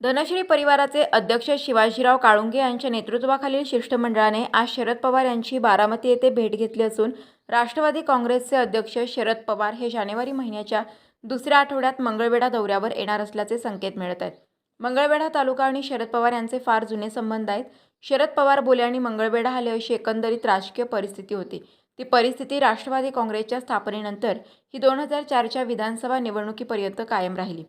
धनश्री परिवाराचे अध्यक्ष शिवाजीराव काळुंगे यांच्या नेतृत्वाखालील शिष्टमंडळाने आज शरद पवार यांची बारामती येथे भेट घेतली असून राष्ट्रवादी काँग्रेसचे अध्यक्ष शरद पवार हे जानेवारी महिन्याच्या दुसऱ्या आठवड्यात मंगळवेढा दौऱ्यावर येणार असल्याचे संकेत मिळत आहेत. मंगळवेढा तालुका आणि शरद पवार यांचे फार जुने संबंध आहेत. शरद पवार बोले आणि मंगळवेढा आले अशी एकंदरीत राजकीय परिस्थिती होती. ती परिस्थिती राष्ट्रवादी काँग्रेसच्या स्थापनेनंतर ही दोन हजार चारच्या विधानसभा निवडणुकीपर्यंत कायम राहिली.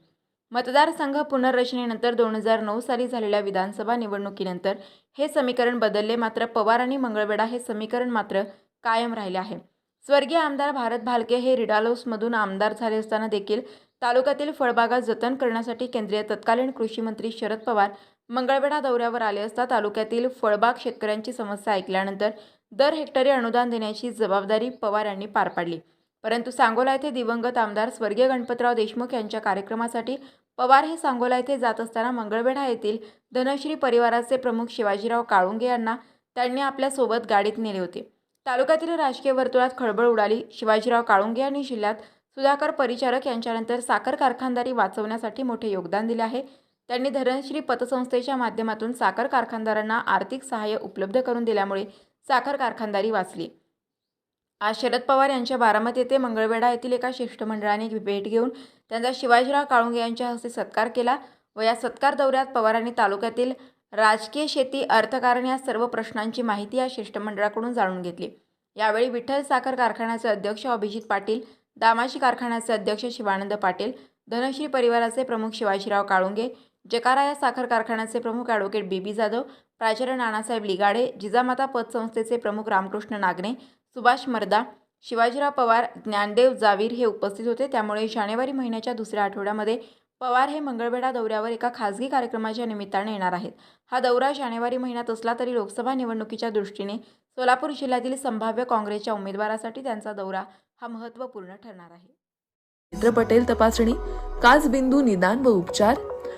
मतदारसंघ पुनर्रचनेनंतर दोन हजार नऊ साली झालेल्या विधानसभा निवडणुकीनंतर हे समीकरण बदलले. मात्र पवार आणि मंगळवेढा हे समीकरण मात्र कायम राहिले आहे. स्वर्गीय आमदार भारत भालके हे रिडालोसमधून आमदार झाले असताना देखील तालुक्यातील फळबागा जतन करण्यासाठी केंद्रीय तत्कालीन कृषी मंत्री शरद पवार मंगळवेढा दौऱ्यावर आले असता तालुक्यातील फळबाग शेतकऱ्यांची समस्या ऐकल्यानंतर दर हेक्टरी अनुदान देण्याची जबाबदारी पवार यांनी पार पाडली. परंतु सांगोला येथे दिवंगत आमदार स्वर्गीय गणपतराव देशमुख यांच्या कार्यक्रमासाठी पवार हे सांगोला येथे जात असताना मंगळवेढा येथील धनश्री परिवाराचे प्रमुख शिवाजीराव काळुंगे यांना त्यांनी आपल्यासोबत गाडीत नेले होते. तालुक्यातील राजकीय वर्तुळात खळबळ उडाली. शिवाजीराव काळुंगे यांनी जिल्ह्यात सुधाकर परिचारक यांच्यानंतर साखर कारखानदारी वाचवण्यासाठी मोठे योगदान दिले आहे. त्यांनी धनश्री पतसंस्थेच्या माध्यमातून साखर कारखानदारांना आर्थिक सहाय्य उपलब्ध करून दिल्यामुळे साखर कारखानदारी वाचली. आज शरद पवार यांच्या बारामती येथे मंगळवेढा येथील एका शिष्टमंडळाने भेट घेऊन त्यांचा शिवाजीराव काळुंगे यांच्या हस्ते सत्कार केला व या सत्कार दौऱ्यात पवारांनी तालुक्यातील राजकीय शेती अर्थकारण या सर्व प्रश्नांची माहिती या शिष्टमंडळाकडून जाणून घेतली. यावेळी विठ्ठल साखर कारखान्याचे अध्यक्ष अभिजित पाटील दामाशी कारखान्याचे अध्यक्ष शिवानंद पाटील धनश्री परिवाराचे प्रमुख शिवाजीराव काळुंगे जकारा या साखर कारखान्याचे प्रमुख ॲडव्होकेट बीबी जाधव प्राचार्य नानासाहेब लिगाडे जिजामाता पतसंस्थेचे प्रमुख रामकृष्ण नागणे सुभाष मर्दा शिवाजीराव पवार ज्ञानदेव जावीर हे उपस्थित होते. त्यामुळे जानेवारी महिन्याच्या दुसऱ्या आठवड्यामध्ये पवार हे मंगळवेढा दौऱ्यावर एका खासगी कार्यक्रमाच्या निमित्ताने येणार आहेत. हा दौरा जानेवारी महिन्यात असला तरी लोकसभा निवडणुकीच्या दृष्टीने सोलापूर जिल्ह्यातील संभाव्य काँग्रेसच्या उमेदवारासाठी त्यांचा दौरा हा महत्त्वपूर्ण ठरणार आहे. नेत्र पटेल तपासणी काचबिंदू निदान व उपचार